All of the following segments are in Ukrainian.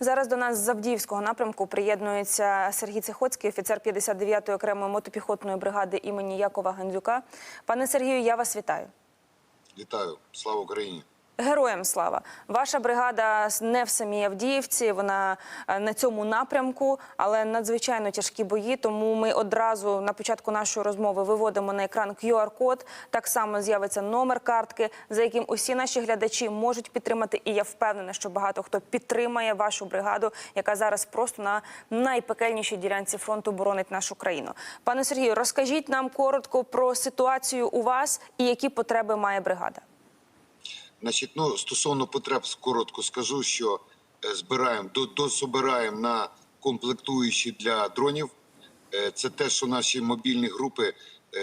Зараз до нас з Авдіївського напрямку приєднується Сергій Цихоцький, офіцер 59-ї окремої мотопіхотної бригади імені Якова Гандзюка. Пане Сергію, я вас вітаю. Вітаю, слава Україні. Героям слава! Ваша бригада не в самій Авдіївці, вона е, на цьому напрямку, але надзвичайно тяжкі бої. Тому ми одразу на початку нашої розмови виводимо на екран QR-код. Так само з'явиться номер картки, за яким усі наші глядачі можуть підтримати. І я впевнена, що багато хто підтримає вашу бригаду, яка зараз просто на найпекельнішій ділянці фронту боронить нашу країну. Пане Сергію, розкажіть нам коротко про ситуацію у вас і які потреби має бригада. Значить, ну стосовно потреб, коротко скажу, що е, збираємо до, дособираємо на комплектуючі для дронів. Е, Це те, що наші мобільні групи, е,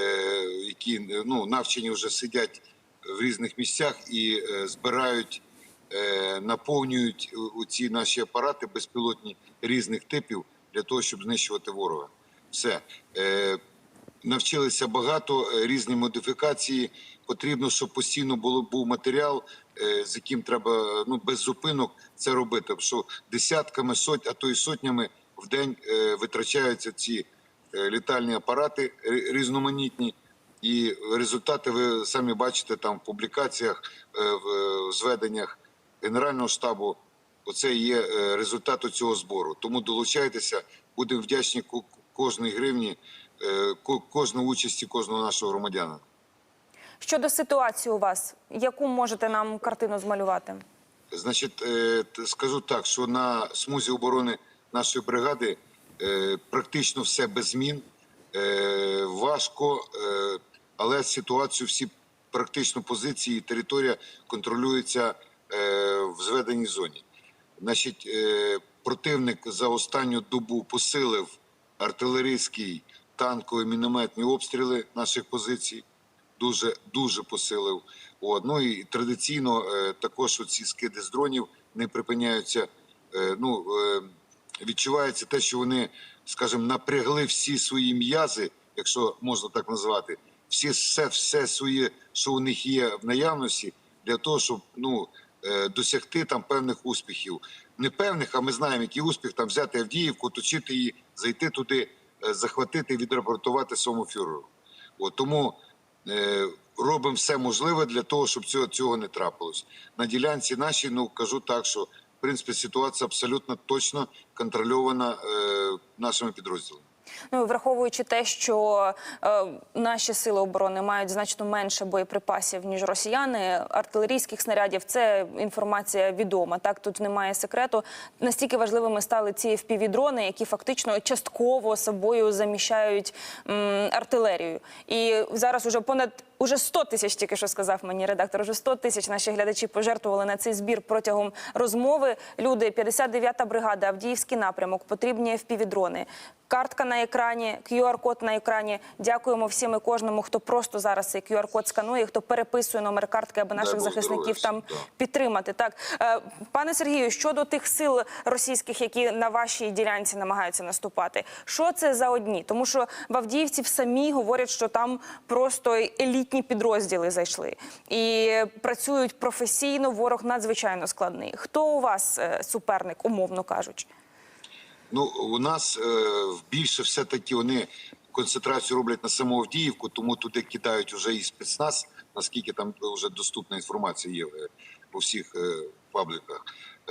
які ну навчені вже сидять в різних місцях і збирають, наповнюють ці наші апарати безпілотні різних типів для того, щоб знищувати ворога. Все. Навчилися багато е, різні модифікації. Потрібно, щоб постійно було був матеріал, е, з яким треба ну без зупинок це робити. Що десятками, соть, а то й сотнями в день е, витрачаються ці літальні апарати різноманітні. І результати ви самі бачите там в публікаціях, в зведеннях Генерального штабу. Оце є результат цього збору. Тому долучайтеся, будемо вдячні кожній гривні, е, ко- кожної участі кожного нашого громадянина. Щодо ситуації у вас, яку можете нам картину змалювати? Значить, е, скажу так, що на смузі оборони нашої бригади е, практично все без змін. Важко, але ситуацію всі практично позиції і територія контролюється в зведеній зоні. Значить, противник за останню добу посилив артилерійський танкові мінометні обстріли наших позицій. Дуже дуже посилив. От. Ну і традиційно е, також ці скиди з дронів не припиняються. Е, ну, е, відчувається те, що вони, скажімо, напрягли всі свої м'язи, якщо можна так назвати, всі все, все своє, що у них є в наявності, для того, щоб ну, досягти там певних успіхів. Не певних, а ми знаємо, який успіх там взяти Авдіївку, точити її, зайти туди, захватити і відрапортувати своєму фюреру. От, тому е, робимо все можливе для того, щоб цього, цього не трапилось. На ділянці нашій, ну кажу так, що в принципі ситуація абсолютно точно контрольована е, нашими підрозділами. Ну враховуючи те, що е, наші сили оборони мають значно менше боєприпасів ніж росіяни, артилерійських снарядів, це інформація відома. Так тут немає секрету. Настільки важливими стали ці FPV-дрони, які фактично частково собою заміщають м, артилерію. І зараз уже понад уже 100 тисяч, тільки що сказав мені редактор. Уже 100 тисяч наші глядачі пожертвували на цей збір протягом розмови. Люди, 59-та бригада, Авдіївський напрямок, потрібні FPV-дрони. Картка на екрані, QR-код на екрані. Дякуємо всім і кожному, хто просто зараз цей QR-код сканує, хто переписує номер картки, аби наших захисників там підтримати. Так, Е, пане Сергію, щодо тих сил російських, які на вашій ділянці намагаються наступати, що це за одні? Тому що в Авдіївці в самі говорять, що там просто елітні підрозділи зайшли і працюють професійно. Ворог надзвичайно складний. Хто у вас е, суперник, умовно кажучи? Ну, у нас е, більше все-таки вони концентрацію роблять на саму Авдіївку, тому туди кидають вже і спецназ, наскільки там вже доступна інформація є е, по всіх пабліках.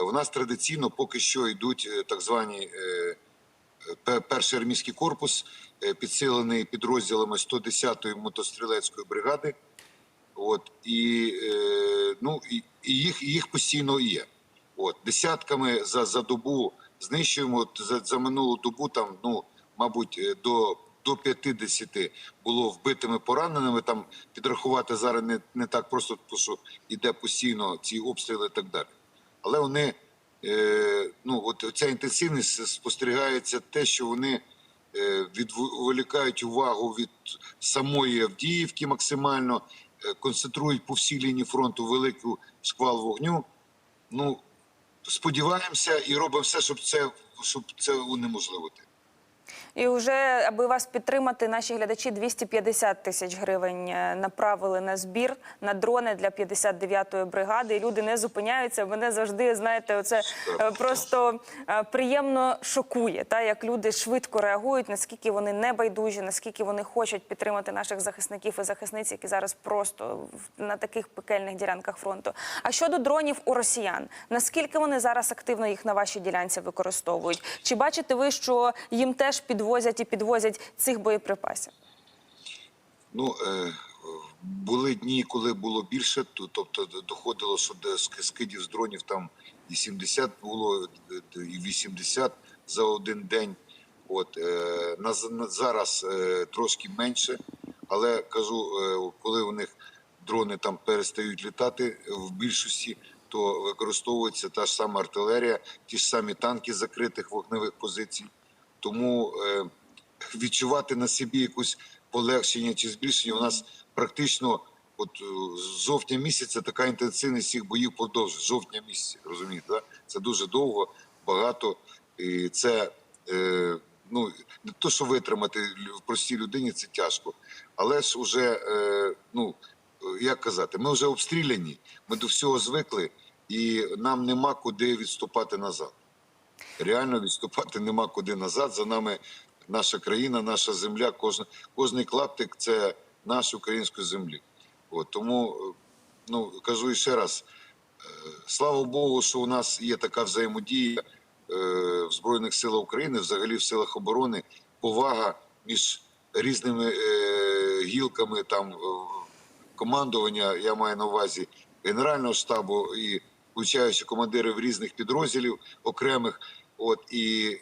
У нас традиційно поки що йдуть так звані перший армійський корпус, е, підсилений підрозділами 110-ї мотострілецької бригади. От і е, ну і, їх їх постійно є. От десятками за, за добу знищуємо. От за, за минулу добу там, ну мабуть, е, до, до 50 було вбитими пораненими. Там підрахувати зараз не, не так просто, тому що іде постійно ці обстріли і так далі. Але вони ну от ця інтенсивність спостерігається те, що вони е, відволікають увагу від самої Авдіївки максимально, е, концентрують по всій лінії фронту велику шквал вогню. Ну сподіваємося і робимо все, щоб це щоб це унеможливити. І вже аби вас підтримати, наші глядачі 250 тисяч гривень е, направили на збір на дрони для 59-ї бригади. І люди не зупиняються. Мене завжди знаєте, оце е, просто е, приємно шокує. Та як люди швидко реагують, наскільки вони не байдужі, наскільки вони хочуть підтримати наших захисників і захисниць, які зараз просто на таких пекельних ділянках фронту. А щодо дронів у росіян, наскільки вони зараз активно їх на вашій ділянці використовують? Чи бачите ви, що їм теж підвозять і підвозять цих боєприпасів? Ну, е, були дні, коли було більше, то- тобто доходило, що скидів з дронів там і 70 було, е, і 80 за один день. От, е, на, на, зараз е, трошки менше, але кажу, е, коли у них дрони там перестають літати в більшості, то використовується та ж сама артилерія, ті ж самі танки закритих вогневих позицій. Тому е, відчувати на собі якусь полегшення чи збільшення у нас практично от е, з жовтня місяця така інтенсивність цих боїв продовжує. Жовтня місяця, розумієте, да? це дуже довго, багато. І це е, ну не то, що витримати лю- простій людині, це тяжко. Але ж уже, е, ну як казати, ми вже обстріляні, ми до всього звикли, і нам нема куди відступати назад реально відступати нема куди назад. За нами наша країна, наша земля. Кожен, кожний клаптик це наш української землі. От, тому е, ну кажу ще раз: е, слава Богу, що у нас є така взаємодія е, в Збройних силах України, взагалі в силах оборони, повага між різними гілками там командування, я маю на увазі Генерального штабу і включаючи командирів різних підрозділів окремих. От і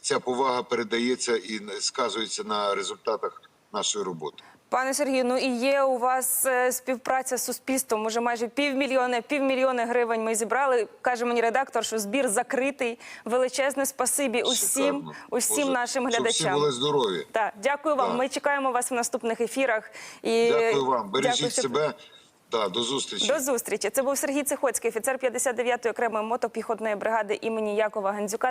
ця повага передається і сказується на результатах нашої роботи. Пане Сергію, ну і є у вас е, співпраця з суспільством. Уже майже півмільйона, півмільйони гривень ми зібрали. Каже мені редактор, що збір закритий. Величезне спасибі усім, усім Боже, нашим Щоб всі глядачам. були здорові. Так, дякую вам. Так. Ми чекаємо вас в наступних ефірах. І Дякую вам. Бережіть дякую, себе. Да, до зустрічі. До зустрічі. Це був Сергій Цихоцький, офіцер 59-ї окремої мотопіхотної бригади імені Якова Гандзюка.